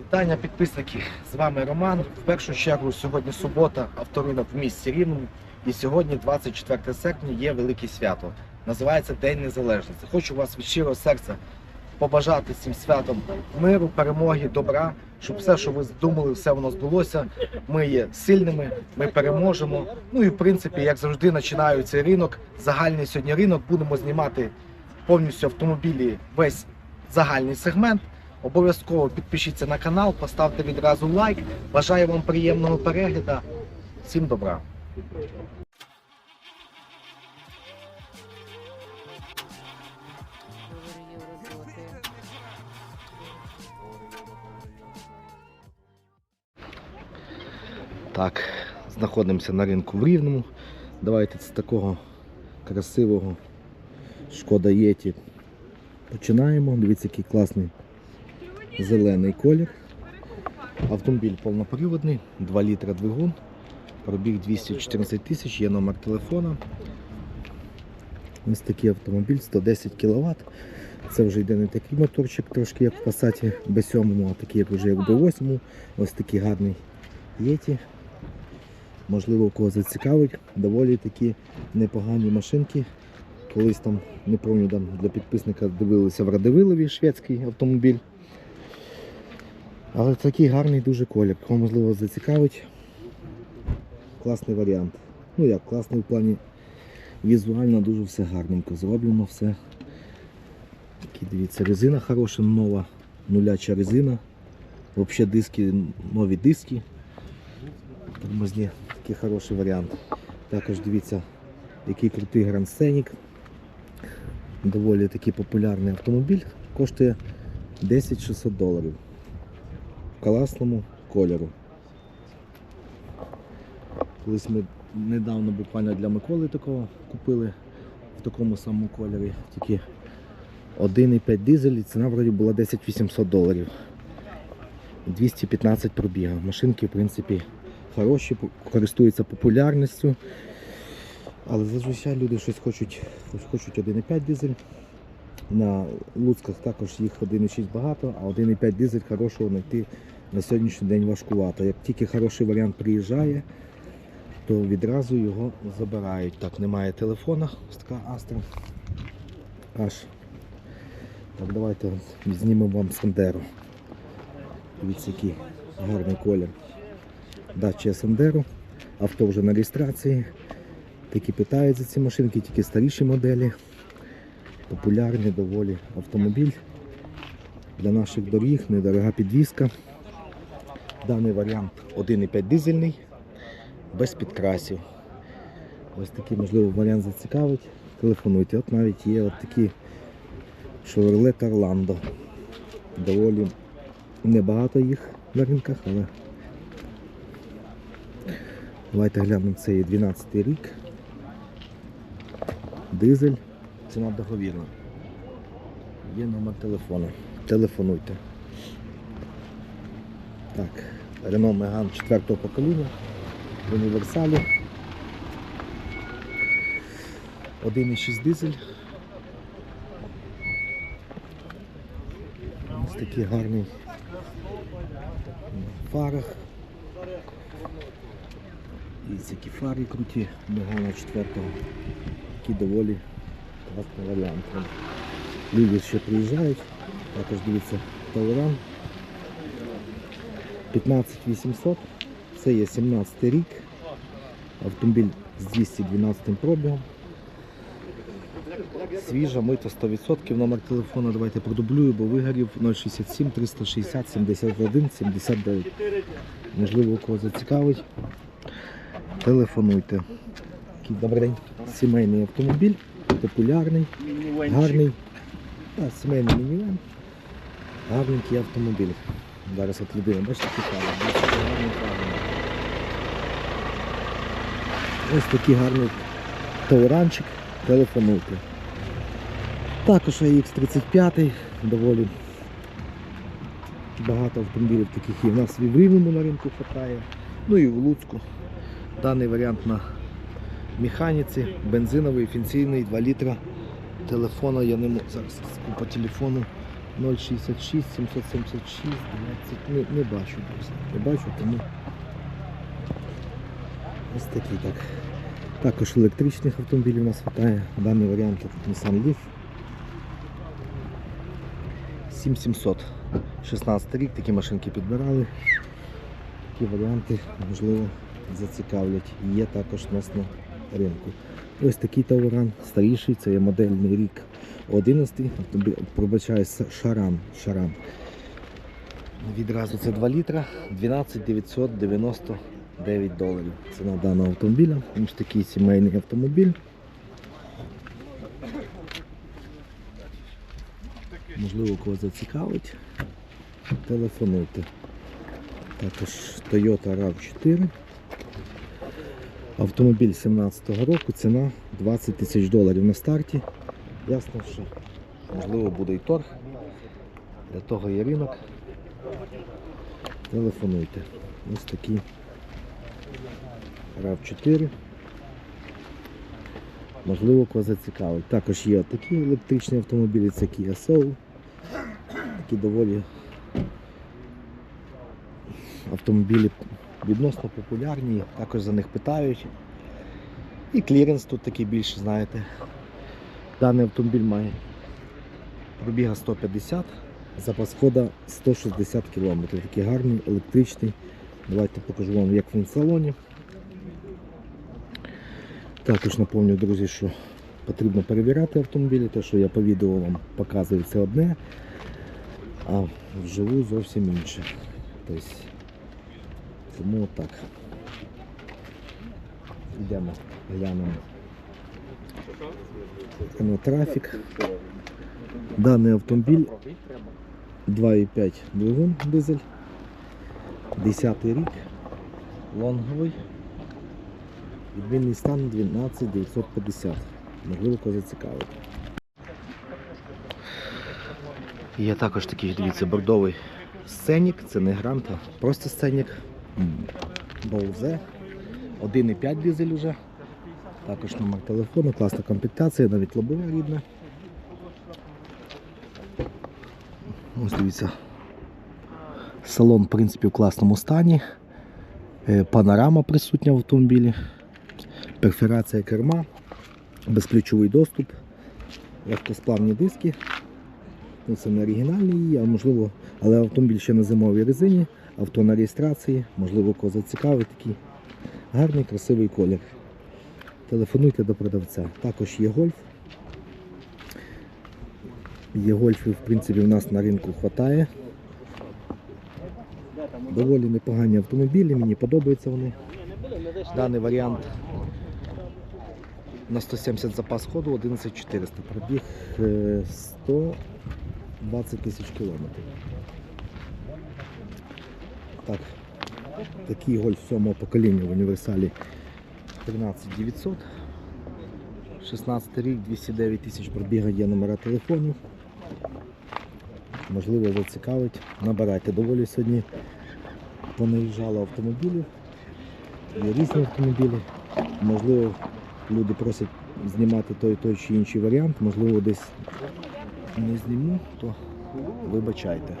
Вітання підписники, з вами Роман. В першу чергу сьогодні субота, авторинок в місті Рівному. І сьогодні, 24 серпня, є велике свято. Називається День Незалежності. Хочу вас від щирого серця побажати цим святом миру, перемоги, добра, щоб все, що ви думали, все воно збулося. Ми є сильними, ми переможемо. Ну і в принципі, як завжди, починаю цей ринок. Загальний сьогодні ринок. Будемо знімати повністю автомобілі весь загальний сегмент. Обов'язково підпишіться на канал, поставте відразу лайк. Бажаю вам приємного перегляду. Всім добра. Так, знаходимося на ринку в Рівному. Давайте з такого красивого шкода Єті починаємо. Дивіться, який класний зелений колір. Автомобіль повноприводний, 2 літра двигун, пробіг 214 тисяч, є номер телефона. Ось такий автомобіль 110 кВт. Це вже йде не такий моторчик, трошки як в Passat B7, а такий вже як B8. Ось такий гарний Єті. Можливо, у кого зацікавить, доволі такі непогані машинки. Колись там, не пам'ятаю, для підписника дивилися в Радивилові шведський автомобіль. Але такий гарний дуже колір. Кого можливо зацікавить. Класний варіант. Ну як, класний в плані візуально дуже все гарненько зроблено, все. Такі, дивіться, резина хороша, нова, нуляча резина. Взагалі диски, нові диски. Тормозні, такий хороший варіант. Також дивіться, який крутий Grand Scenic. Доволі такий популярний автомобіль. Коштує 10 600 доларів класному кольору. Колись ми недавно буквально для Миколи такого купили в такому самому кольорі, тільки 1,5 дизель і ціна вроді була 10 800 доларів. 215 пробіга. Машинки, в принципі, хороші, користуються популярністю. Але зазвичай люди щось хочуть, щось хочуть 1,5 дизель. На Луцьках також їх 1,6 багато, а 1,5 дизель хорошого знайти на сьогоднішній день важкувато. Як тільки хороший варіант приїжджає, то відразу його забирають. Так, немає телефона, ось така Астра. Аж. Так, давайте знімемо вам Сандеру. Дивіться, який гарний колір. Дача Сандеру. Авто вже на реєстрації. Такі питають за ці машинки, тільки старіші моделі. Популярний доволі автомобіль. Для наших доріг недорога підвізка. Даний варіант 1,5 дизельний, без підкрасів. Ось такий, можливо, варіант зацікавить. Телефонуйте. От навіть є от такі Chevrolet Orlando. Доволі небагато їх на ринках, але давайте глянемо, це є 12 рік. Дизель, ціна договірна. Є номер телефону. Телефонуйте. Так, Renault Megane 4 покоління в універсалі. 1,6 дизель. Ось такий гарний в фарах. Дивіться, які фари круті, Megane 4 Такі доволі класний варіант. Люди ще приїжджають. Також дивіться Тауран. 15800. Це є 17 рік. Автомобіль з 212 пробігом. Свіжа, мито 100%. Номер телефону давайте продублюю, бо вигорів 067 360 71 79. Можливо, у кого зацікавить. Телефонуйте. Добрий день. Сімейний автомобіль, популярний, гарний. Та, сімейний мінівен. Гарненький автомобіль. Зараз от людина, бачите, цікаво. Ось такий гарний тауранчик. Телефонуйте. Також AX35, доволі багато автомобілів таких є. У нас і в Рівному на ринку хватає, ну і в Луцьку. Даний варіант на механіці, бензиновий, фінційний, 2 літра. Телефона я не можу зараз по телефону 066 776 20. Не, не бачу, друзі. Не бачу, тому ось такі так. Також електричних автомобілів у нас вистачає. Даний варіант тут Nissan Leaf. 7700. 16 рік такі машинки підбирали. Такі варіанти, можливо, зацікавлять. Є також у нас на ринку. Ось такий Тауран, старіший, це є модельний рік 11, автомобіль, пробачаю, шарам, шарам. Відразу це 2 літра, 12 999 доларів. Ціна даного автомобіля. Ось такий сімейний автомобіль. Можливо, кого зацікавить. Телефонуйте. Також Toyota RAV4. Автомобіль 17-го року, ціна 20 тисяч доларів на старті. Ясно, що можливо буде і торг. Для того є ринок. Телефонуйте. Ось такі RAV4. Можливо, кого зацікавить. Також є такі електричні автомобілі, це Kia Soul, які доволі автомобілі відносно популярні, також за них питають. І кліренс тут такий більше, знаєте. Даний автомобіль має пробіга 150, запас хода 160 км. Такий гарний, електричний. Давайте покажу вам, як він в салоні. Також напомню, друзі, що потрібно перевіряти автомобілі, те, що я по відео вам показую, це одне, а вживу зовсім інше. Тобто, тому отак. Йдемо, глянемо. На трафік. Даний автомобіль 2,5 двигун дизель. 10 рік. Лонговий. Відмінний стан 12 950. Можливо, кого зацікавить. Є також такий, дивіться, бордовий сценік, це не грант, а просто сценік. Боузе. 1,5 дизель уже. Також номер телефону, класна комплектація, навіть лобове рідне. Ось дивіться. Салон, в принципі, в класному стані. Е, Панорама присутня в автомобілі. Перфорація керма, безключовий доступ, легкосплавні диски. Ну, це не оригінальні її, а можливо, але автомобіль ще на зимовій резині, авто на реєстрації, можливо, кого зацікавить такий гарний, красивий колір. Телефонуйте до продавця. Також є гольф. Є гольфів, в принципі, в нас на ринку вистачає. Доволі непогані автомобілі, мені подобаються вони. Даний варіант на 170 запас ходу 11400. Пробіг е, 120 тисяч кілометрів. Так, такий гольф 7 покоління в універсалі 13900. 16 рік, 209 тисяч пробіга є номера телефонів. Можливо, зацікавить. Набирайте доволі сьогодні. Понаїжджало автомобілів. Є різні автомобілі. Можливо, люди просять знімати той, той чи інший варіант. Можливо, десь не зніму, то вибачайте.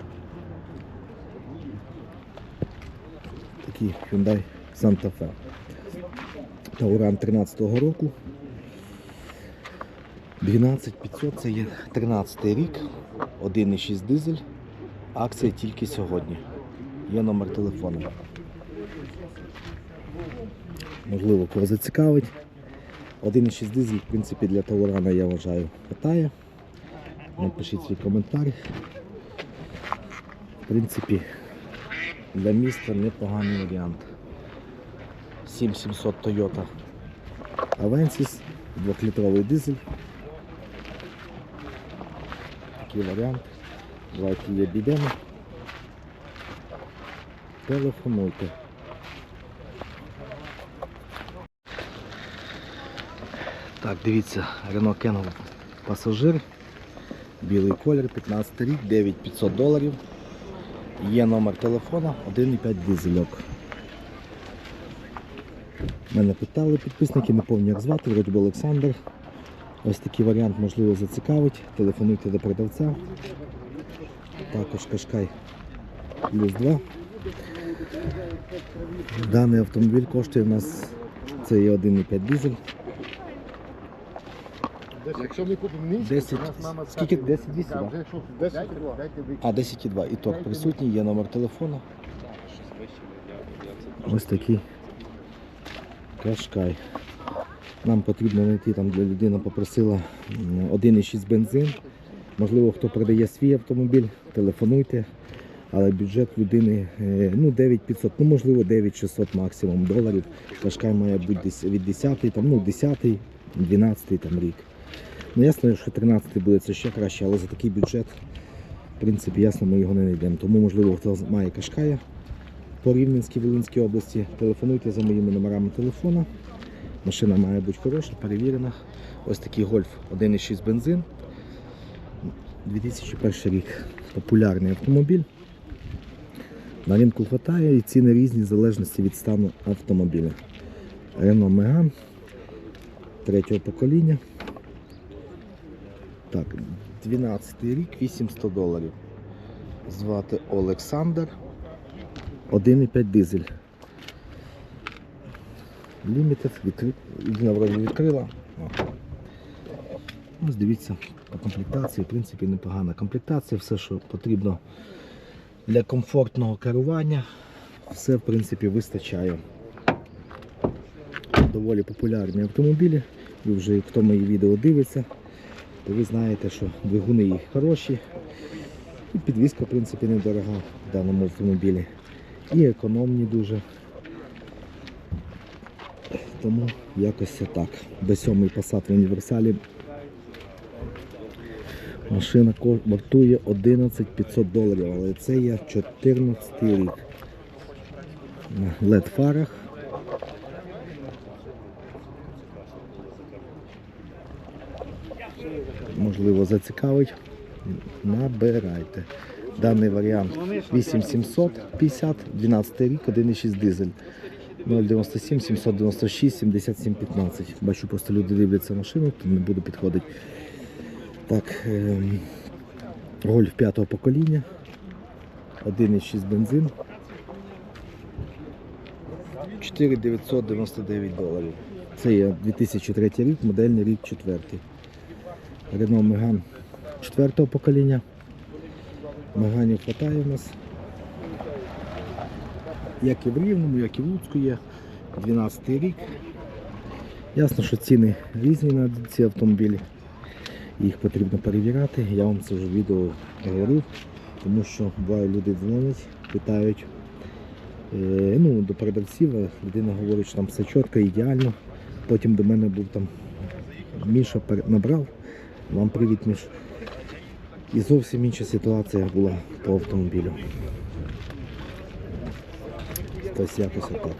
Такий Hyundai Santa Fe. Тауран 13-го року. 12500 це є 13 рік, 1,6 дизель. Акція тільки сьогодні. Є номер телефону. Можливо, кого зацікавить. 1,6 дизель, в принципі, для Таурана, я вважаю, хватає. Напишіть свій коментар. В принципі, для міста непоганий варіант. 7700 Toyota Avensis, 2-літровий дизель. Такий варіант. Давайте її обійдемо. Телефонуйте. Так, дивіться, Renault Kangoo пасажир. Білий колір, 15 рік, 9500 доларів. Є номер телефона 1,5 дизельок. Мене питали підписники, не пам'ятаю як звати, вроді би Олександр. Ось такий варіант можливо зацікавить. Телефонуйте до продавця. Також Кашкай плюс 2. Даний автомобіль коштує у нас це є 1,5 дизель. Якщо ми купимо низько, 10. у нас мама Скільки? скаже, 10 200, Так, да? вже якщо 10 дайте ви. А 10,2. І торг присутній, є номер телефону. Ось такий кашкай. Нам потрібно знайти там, де людина попросила 1,6 бензин. Можливо, хто продає свій автомобіль, телефонуйте. Але бюджет людини е, ну, 9500, ну можливо 9600 максимум доларів. Кашкай має бути десь від 10, там, ну, 10, 12 там, рік. Ну ясно, що 13 буде це ще краще, але за такий бюджет, в принципі, ясно, ми його не знайдемо. Тому, можливо, хто має Кашкая по Рівненській, Волинській області, телефонуйте за моїми номерами телефону. Машина має бути хороша, перевірена. Ось такий гольф 1,6 бензин. 2001 рік. Популярний автомобіль. На ринку хватає і ціни різні в залежності від стану автомобіля. Renault Megane третього покоління. Так, 12 рік, 800 доларів. Звати Олександр. 1,5 дизель. Лімітед, відкрила. Ось дивіться, по комплектації, в принципі, непогана комплектація, все, що потрібно для комфортного керування, все, в принципі, вистачає. Доволі популярні автомобілі. Ви вже хто мої відео дивиться, то ви знаєте, що двигуни їх хороші. І підвізка, в принципі, недорога в даному автомобілі. І економні дуже. Тому якось так. Б7 Passat в універсалі. Машина вартує 11 500 доларів, але це є 14 рік. На LED фарах. Можливо, зацікавить. Набирайте. Даний варіант 8750, 12 рік, 1,6 дизель. 097 796 77 15. Бачу, просто люди дивляться машину, то не буду підходити. Так, ем, гольф п'ятого покоління. 1,6 бензин. 4999 доларів. Це є 2003 рік, модельний рік 4. Renault Megane 4 покоління. Меганів хватає в нас. Як і в Рівному, як і в Луцьку є. 12 рік. Ясно, що ціни різні на ці автомобілі. Їх потрібно перевіряти. Я вам це вже в відео говорив, тому що буває люди дзвонять, питають е, ну, до продавців, людина говорить, що там все чітко, ідеально. Потім до мене був там Міша набрав. Вам привіт, Міш. І зовсім інша ситуація була по автомобілю. Ось якось отак.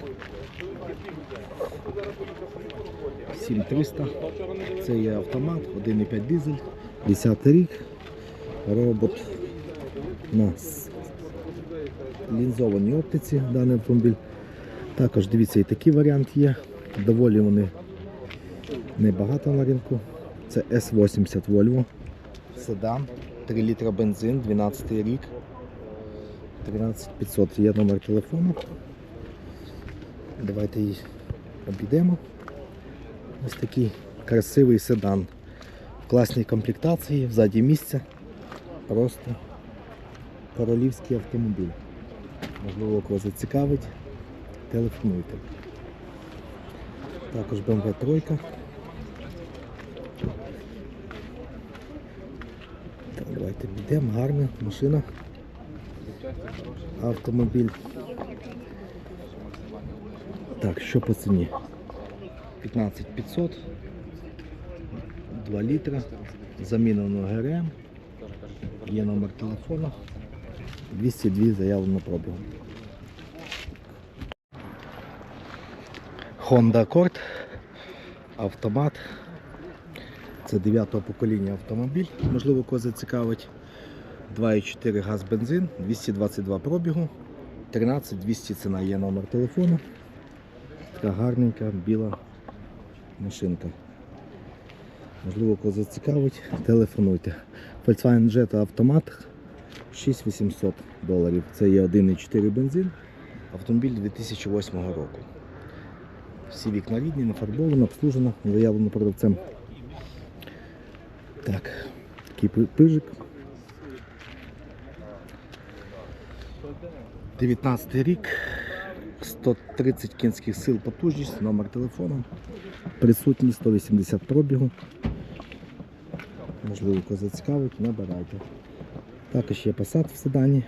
7300. Це є автомат, 1,5 дизель, 10 рік. Робот на лінзованій оптиці даний автомобіль. Також дивіться, і такий варіант є. Доволі вони небагато на ринку. Це S80 Volvo. Седан, 3 літра бензин, 12 рік. 13500 є номер телефону. Давайте її обійдемо. Ось такий красивий седан. В класній комплектації, взаді місця. Просто королівський автомобіль. Можливо, кого зацікавить, телефонуйте. Також BMW 3. Так, давайте гарна машина. Автомобіль. Так, що по ціні? 15500, 2 літра, замінено ГРМ, є номер телефону, 202 заявлено пробігу. Honda Accord, автомат. Це 9-го покоління автомобіль, можливо, кого зацікавить. 2,4 газ бензин, 222 пробігу, 13200 ціна є номер телефону. Така гарненька біла машинка. Можливо, кого зацікавить, телефонуйте. Volkswagen Jetta автомат 6800 доларів. Це є 1,4 бензин. Автомобіль 2008 року. Всі вікна рідні, нафарбовано, обслужено, заявлено продавцем. Так, такий пижик. 19 рік, 130 кінських сил потужність, номер телефону, присутній 180 пробігу. Можливо, кого зацікавить, набирайте. Також є Passat в седані.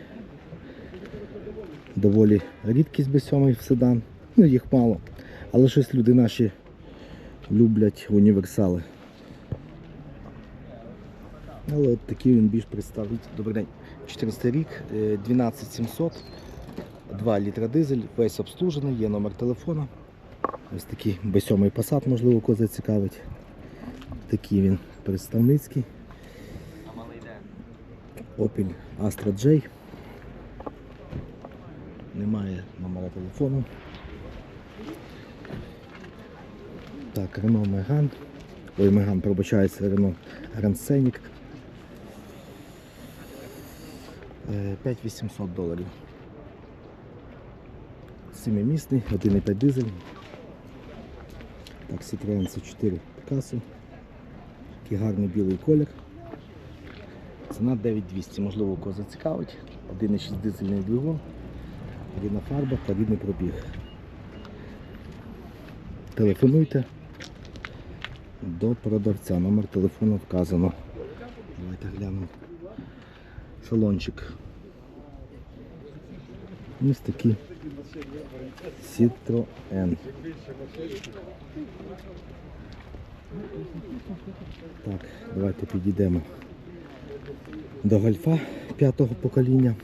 Доволі рідкість B7 в седан. Ну, їх мало. Але щось люди наші люблять універсали. Але от такий він більш представить. Добрий день. 14 рік, е, 12700, 2 літра дизель, весь обслужений, є номер телефону. Ось такий B7 Passat, можливо, кого зацікавить. Такий він представницький. Opel Astra J. Немає номера телефону. Так, Renault Megane. Ой, Megane, пробачається, Renault Grand Scenic. Е, 5800 доларів. Семимісний, 1,5 дизель. Так, Citroen C4 Picasso. Такий гарний білий колір. Ціна 9200, можливо, кого зацікавить. 1,6 дизельний двигун, рідна фарба та рідний пробіг. Телефонуйте до продавця. Номер телефону вказано. Давайте глянемо. Салончик. Ось такий Citroen. Так, давайте підійдемо до гольфа п'ятого покоління.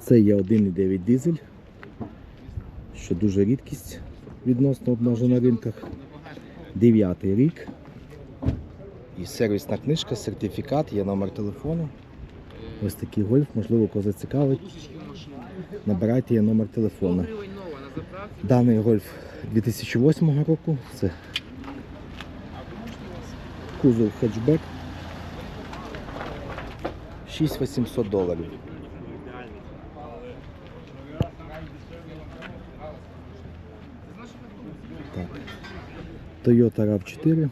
Це є 1,9 дизель, що дуже рідкість відносно обмежена на ринках. Дев'ятий рік. І сервісна книжка, сертифікат, є номер телефону. Ось такий гольф, можливо, кого зацікавить. Набирайте є номер телефону. Даний гольф 2008 року. Це кузов хетчбек. 6800 доларів. Так. Toyota RAV4.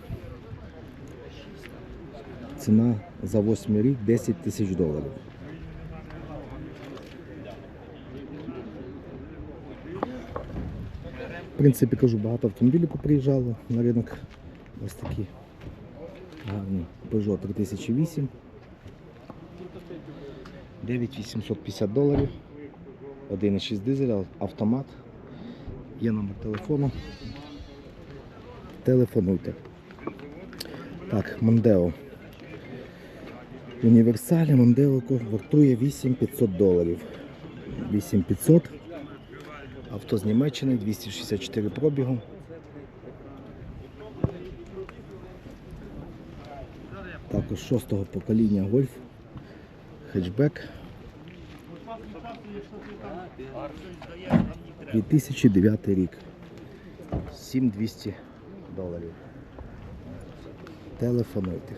Ціна за 8 рік 10 тисяч доларів. В принципі, кажу, багато автомобілів приїжджало на ринок. Ось такі гарні Peugeot 3008. 9850 доларів. 1,6 дизель, автомат. Є номер телефону. Телефонуйте. Так, Мондео. Універсалі Мондео вартує 8500 доларів. 8500. Авто з Німеччини, 264 пробігу. Також шостого покоління Гольф. Хетчбек. 2009 рік. 7200 доларів. Телефонуйте.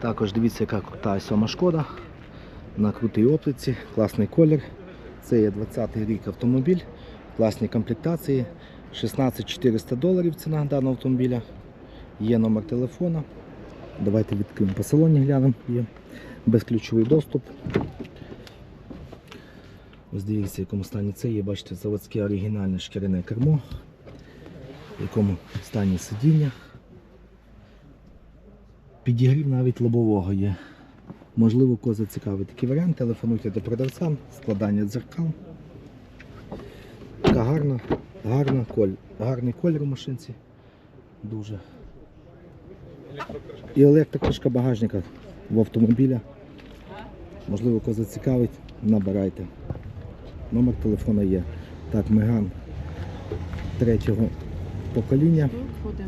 Також дивіться, яка крута сьома шкода. На крутій оптиці, класний колір. Це є 20-й рік автомобіль, класні комплектації. 16 400 доларів ціна даного автомобіля. Є номер телефона. Давайте відкриємо по салоні, глянемо. Є безключовий доступ. Ось дивіться, в якому стані це є. Бачите, заводське оригінальне шкіряне кермо, в якому стані сидіння. Підігрів навіть лобового є. Можливо, кого зацікавить такий варіант. Телефонуйте до продавця, складання дзеркал. Така гарна, гарна коль, гарний колір у машинці. Дуже. І електрокришка багажника в автомобіля. Можливо, кого зацікавить, набирайте. Номер телефона є. Так, Меган третього покоління.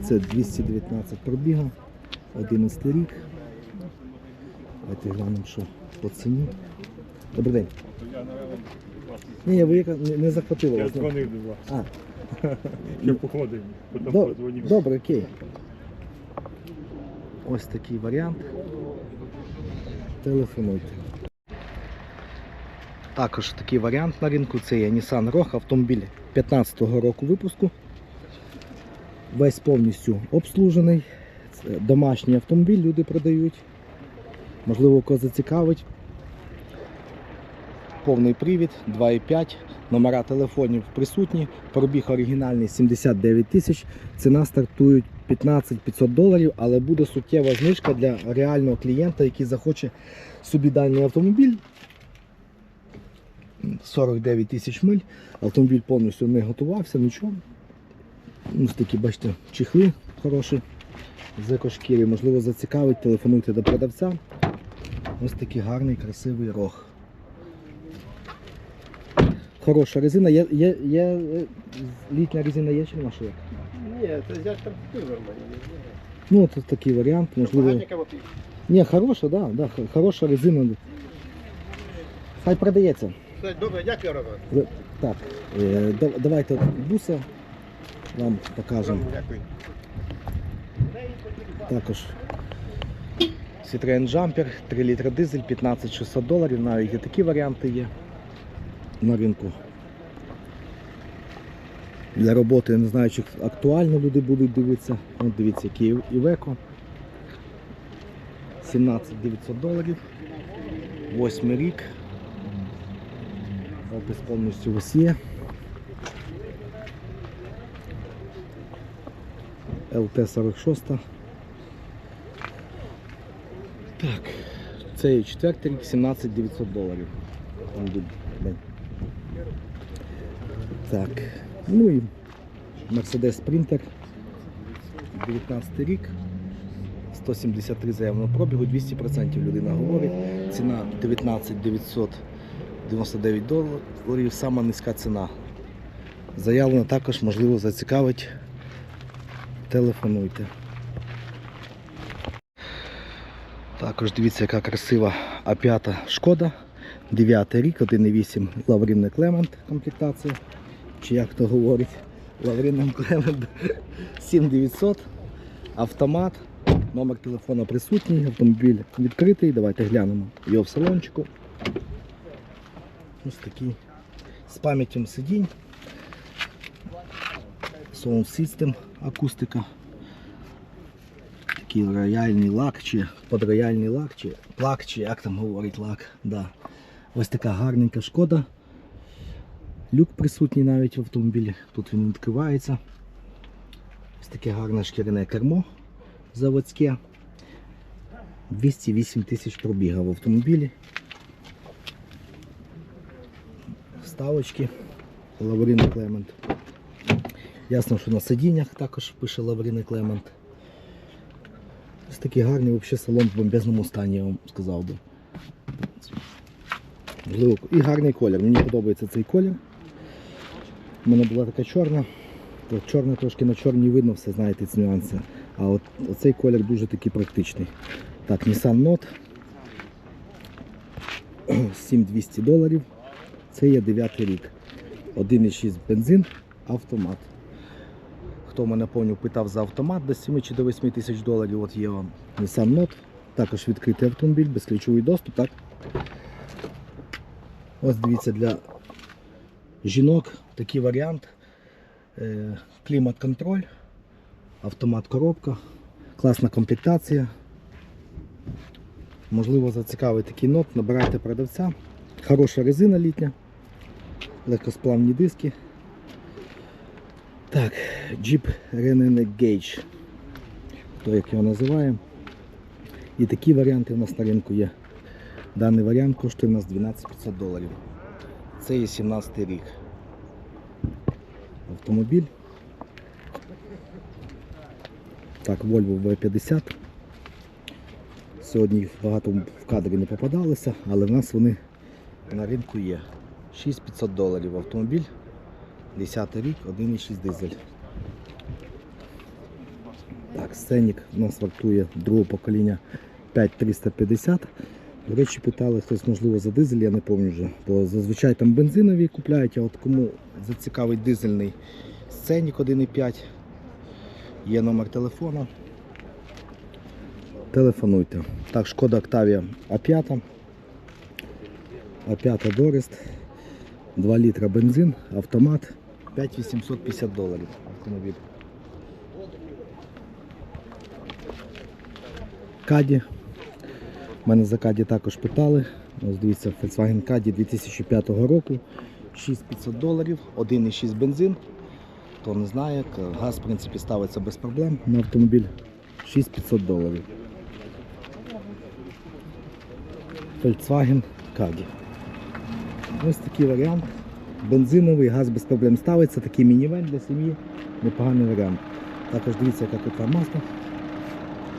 Це 219 пробігу, 11 рік. Давайте глянемо, що по ціні. Добрий день. Ні, ви яка- не, не захватили Я вас. дзвонив до вас. А, Ще походив, потім до, подзвонив. добре, окей. Ось такий варіант. Телефонуйте. Також такий варіант на ринку це є Nissan Rogue автомобіль 15-го року випуску. Весь повністю обслужений. Це домашній автомобіль люди продають. Можливо, кого зацікавить. Повний привід 2,5. Номера телефонів присутні. Пробіг оригінальний 79 тисяч. Ціна стартує 15 500 доларів, але буде суттєва знижка для реального клієнта, який захоче собі даний автомобіль. 49 тисяч миль. Автомобіль повністю не готувався, нічого. Ось такі, бачите, чехли хороші з екошкіри. Можливо, зацікавить, телефонуйте до продавця. Ось такий гарний, красивий рог. Хороша резина. Є, є, є е, літня резина є чи нема що? Ні, це я ж там купив нормально. Ну, це такий варіант, можливо. Ні, хороша, да, да, хороша резина. Хай продається. Добре, дякую, Роман. Так, е, да- давайте буса вам покажемо. Дякую. Також Citroen Jumper, 3 літра дизель, 15600 доларів. Навіть і такі варіанти є на ринку. Для роботи я не знаю, чи актуально люди будуть дивитися. От дивіться, який Iveco. 17900 доларів. Восьмий рік. Опис повністю ось є. ЛТ-46. Так, це і четвертий рік, 17 900 доларів. Так, ну і Mercedes Sprinter. 19 рік. 173 заявленого пробігу, 200% людина говорить. Ціна 19 999 доларів, сама низька ціна. Заявлено також, можливо, зацікавить. Телефонуйте. Також дивіться, яка красива А5 шкода. 9 рік, 1,8 Лаврінне Клемент комплектація. Чи як то говорить, Лаврінне Клемент 7900. Автомат. Номер телефона присутній, автомобіль відкритий. Давайте глянемо його в салончику. Ось такий. З пам'яттю сидінь. Sound System, акустика. Такий рояльний лак, чи подрояльний лак, чи плак, чи як там говорить лак. Да. Ось така гарненька шкода. Люк присутній навіть в автомобілі. Тут він відкривається. Ось таке гарне шкіряне кермо заводське. 208 тисяч пробіга в автомобілі. Вставочки. Лаврин Клемент. Ясно, що на сидіннях також пише Лаврін Клемент. Ось такий гарний взагалі салон в бомбезному стані, я вам сказав би. І гарний колір. Мені подобається цей колір. У мене була така чорна. То чорна трошки на чорній видно все, знаєте, ці нюанси. А от оцей колір дуже такий практичний. Так, Nissan Note. 7200 доларів. Це є 9 рік. 1,6 бензин, автомат. Хто мене повністю питав за автомат до 7 чи до 8 тисяч доларів, от є вам Nissan Note. Також відкритий автомобіль, безключовий доступ, так? Ось дивіться для жінок такий варіант. Е, Клімат-контроль, автомат коробка, класна комплектація. Можливо, зацікавить такий нот, набирайте продавця. Хороша резина літня, легкосплавні диски. Так, Jeep Renegade, хто як його називає. І такі варіанти у нас на ринку є. Даний варіант коштує у нас 12 500 доларів. Це є 17 рік. Автомобіль. Так, Volvo V50. Сьогодні їх багато в кадрі не попадалося, але в нас вони на ринку є. 6500 доларів автомобіль. 10 рік, 1,6 дизель. Так, сценік у нас вартує другого покоління 5350. До речі, питали хтось, можливо, за дизель, я не пам'ятаю вже. Бо зазвичай там бензинові купляють, а от кому зацікавить дизельний сценік 1,5. Є номер телефона. телефонуйте. Так, шкода Octavia А5. А5 Дорест. 2 літра бензин, автомат. 5850 доларів автомобіль. Каді. Мене за Каді також питали. Ось дивіться, Volkswagen Caddy 2005 року. 6500 доларів, 1,6 бензин. Хто не знає, газ в принципі ставиться без проблем на автомобіль 6500 доларів. Volkswagen Caddy. Ось такий варіант. Бензиновий, газ без проблем ставиться, такий мінівен для сім'ї, непоганий варіант. Також дивіться, яка тут масла.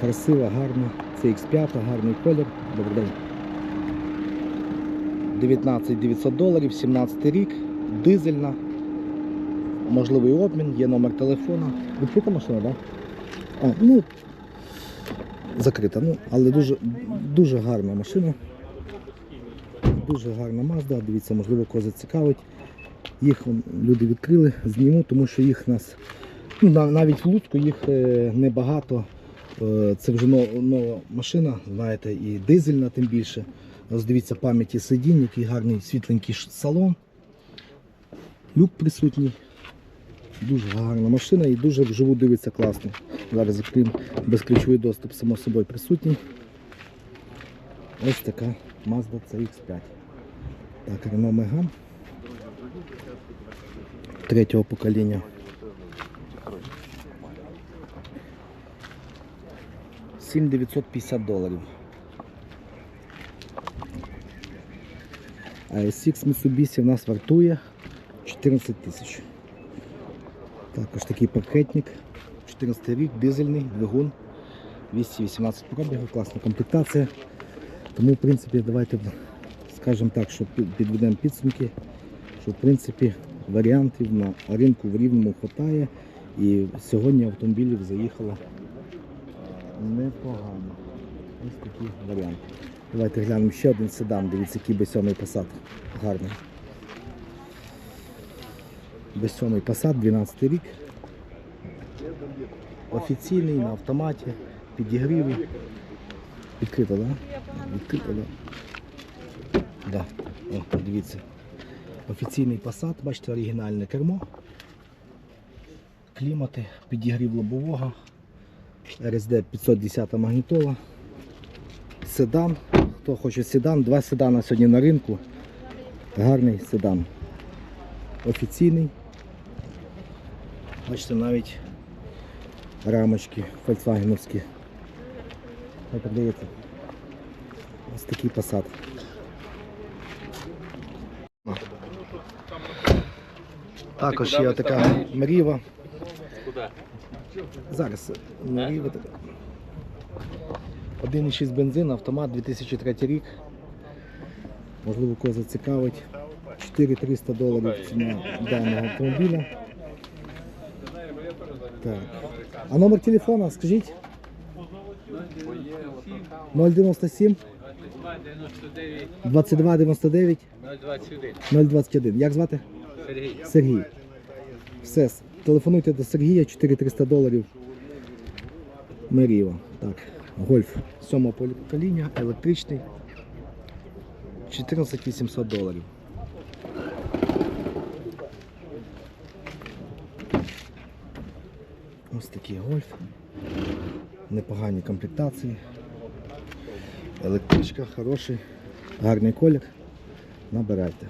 Красива, гарна. Це X5, гарний колір. Добрий день. 19 900 доларів, 17 рік, дизельна, можливий обмін, є номер телефона. Відкрита машина, так? Да? Ну, закрита, ну, але дуже, дуже гарна машина. Дуже гарна Mazda, дивіться, можливо, кого зацікавить. Їх люди відкрили, зніму, тому що їх нас, ну, навіть в Луцьку їх е, небагато. Е, Це вже нова машина, знаєте, і дизельна тим більше. Ось дивіться пам'яті сидінь, який гарний світленький салон. Люк присутній. Дуже гарна машина і дуже вживу дивиться класно. Зараз відкриємо безключовий доступ, само собою присутній. Ось така Mazda CX5. Так, Renault Megane. Третього покоління. Сім 950 доларів. А SX Mitsubishi в нас вартує 14 тисяч. Також такий пакетник. 14 рік, дизельний, двигун, 218 пробігів, класна комплектація. Тому, в принципі, давайте скажемо так, що підведемо підсумки, що в принципі варіантів на ринку в рівному вистачає. І сьогодні автомобілів заїхало непогано. Ось такі варіанти. Давайте глянемо ще один седан, дивіться, який B7 Passat. Гарний. B7 Passat, 12 рік. Офіційний на автоматі, підігріві. Відкрито, так? Да? Відкрито, так. Да? Да. О, дивіться. Офіційний Passat, бачите, оригінальне кермо. Клімати, підігрів лобового. RSD 510 магнітола. Седан. Хто хоче седан, два седана сьогодні на ринку. Гарний седан. Офіційний. Бачите, навіть рамочки фольксвагеновські. Ось такий посад. Також є така Мріва. Зараз Мріва 1,6 бензин, автомат 2003 рік. Можливо, кого зацікавить. 4300 доларів ціна даного автомобіля. Так. А номер телефона, скажіть? 097 22 99 021. Як звати? Сергій. Все, телефонуйте до Сергія 4300 доларів. Меріва. Так, гольф. Сьомого покоління, електричний. 14800 доларів. Ось такий гольф. Непогані комплектації. Електричка, хороший, гарний колір. Набирайте.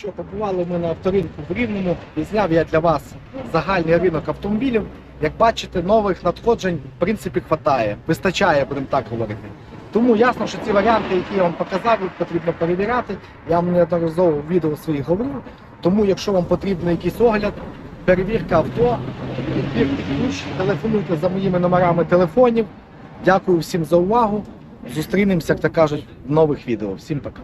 Що побували ми на авторинку в Рівному, і зняв я для вас загальний ринок автомобілів. Як бачите, нових надходжень в принципі хватає, вистачає, будемо так говорити. Тому ясно, що ці варіанти, які я вам показав, їх потрібно перевіряти. Я вам неодноразово в відео своїх говорив. Тому, якщо вам потрібен якийсь огляд, перевірка авто, підбір ключ, телефонуйте за моїми номерами телефонів. Дякую всім за увагу. Зустрінемося, як то кажуть, в нових відео. Всім пока.